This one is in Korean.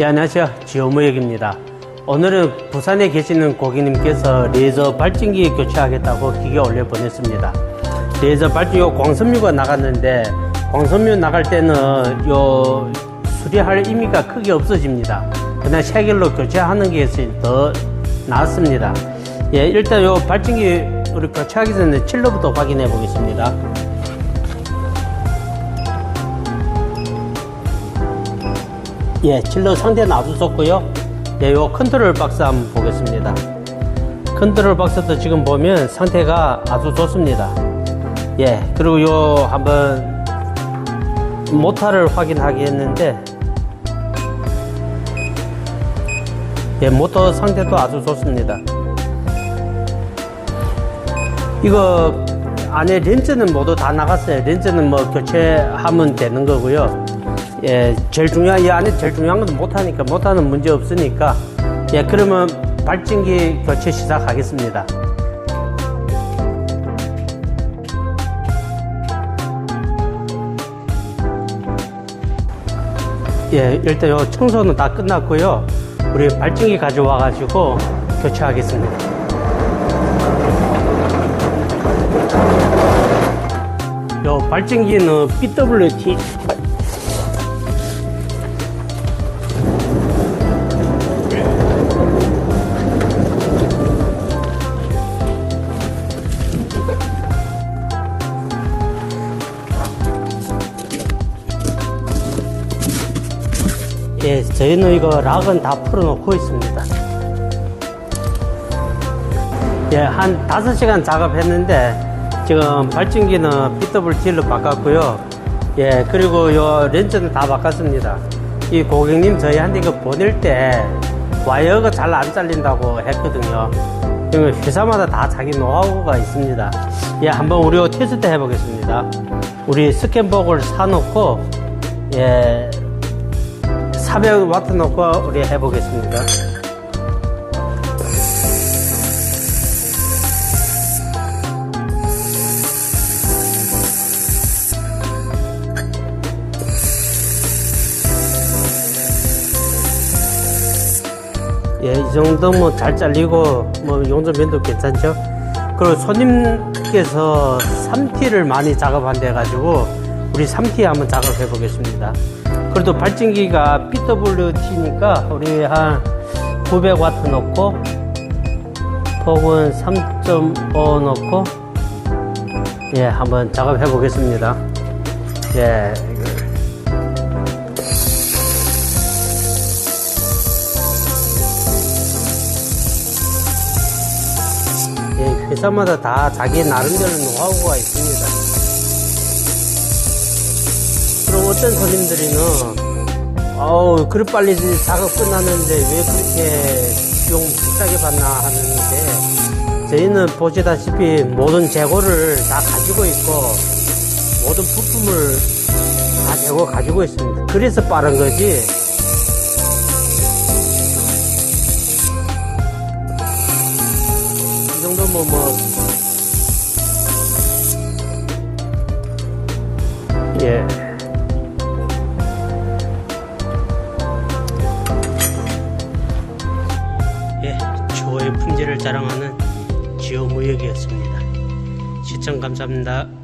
예, 안녕하세요. 지오무역입니다. 오늘은 부산에 계시는 고객님께서 레이저 발진기 교체하겠다고 기계 올려 보냈습니다. 레이저 발진기 광섬유가 나갔는데 광섬유 나갈 때는 요 수리할 의미가 크게 없어집니다. 그냥 세결로 교체하는 게 더 낫습니다. 예, 일단 요 발진기 우리 교체하기 전에 칠로부터 확인해 보겠습니다. 예, 칠러 아주 좋고요. 예, 요 컨트롤 박스 한번 보겠습니다. 컨트롤 박스도 지금 보면 상태가 아주 좋습니다. 예, 그리고 요 한번 모터를 확인하게 했는데 예, 모터 상태도 아주 좋습니다. 이거 안에 렌즈는 모두 다 나갔어요. 렌즈는 뭐 교체하면 되는 거고요. 예, 제일 중요한, 이 안에 제일 중요한 건 못하니까, 못하는 문제 없으니까, 예, 그러면 발진기 교체 시작하겠습니다. 예, 일단 요 청소는 다 끝났고요. 우리 발진기 가져와 가지고 교체하겠습니다. 요 발진기는 BWT 예, 저희는 이거 락은 다 풀어놓고 있습니다. 예, 한 5시간 작업했는데, 지금 발진기는 BWT로 바꿨고요. 예, 그리고 요 렌즈는 다 바꿨습니다. 이 고객님 저희한테 이거 보낼 때 와이어가 잘 안 잘린다고 했거든요. 회사마다 다 자기 노하우가 있습니다. 예, 한번 우리 테스트 해보겠습니다. 우리 스캔복을 사놓고, 예, 400와트 놓고 우리 해보겠습니다. 예, 이 정도 뭐 잘 잘리고 뭐 용접면도 괜찮죠? 그리고 손님께서 3T를 많이 작업한대 가지고 우리 3T 한번 작업해 보겠습니다. 그래도 발진기가 BWT니까 우리 한 900와트 넣고 폭은 3.5 넣고 예 한번 작업해 보겠습니다. 예. 예, 회사마다 다 자기 나름대로 노하우가 있습니다. 어떤 손님들이는 어우 그리 빨리 작업 끝났는데 왜 그렇게 비용 비싸게 받나 하는데 저희는 보시다시피 모든 재고를 다 가지고 있고 모든 부품을 다 재고 가지고 있습니다. 그래서 빠른 거지. 이 정도면 뭐 예. 예, 자랑하는 지오무역이었습니다. 시청 감사합니다.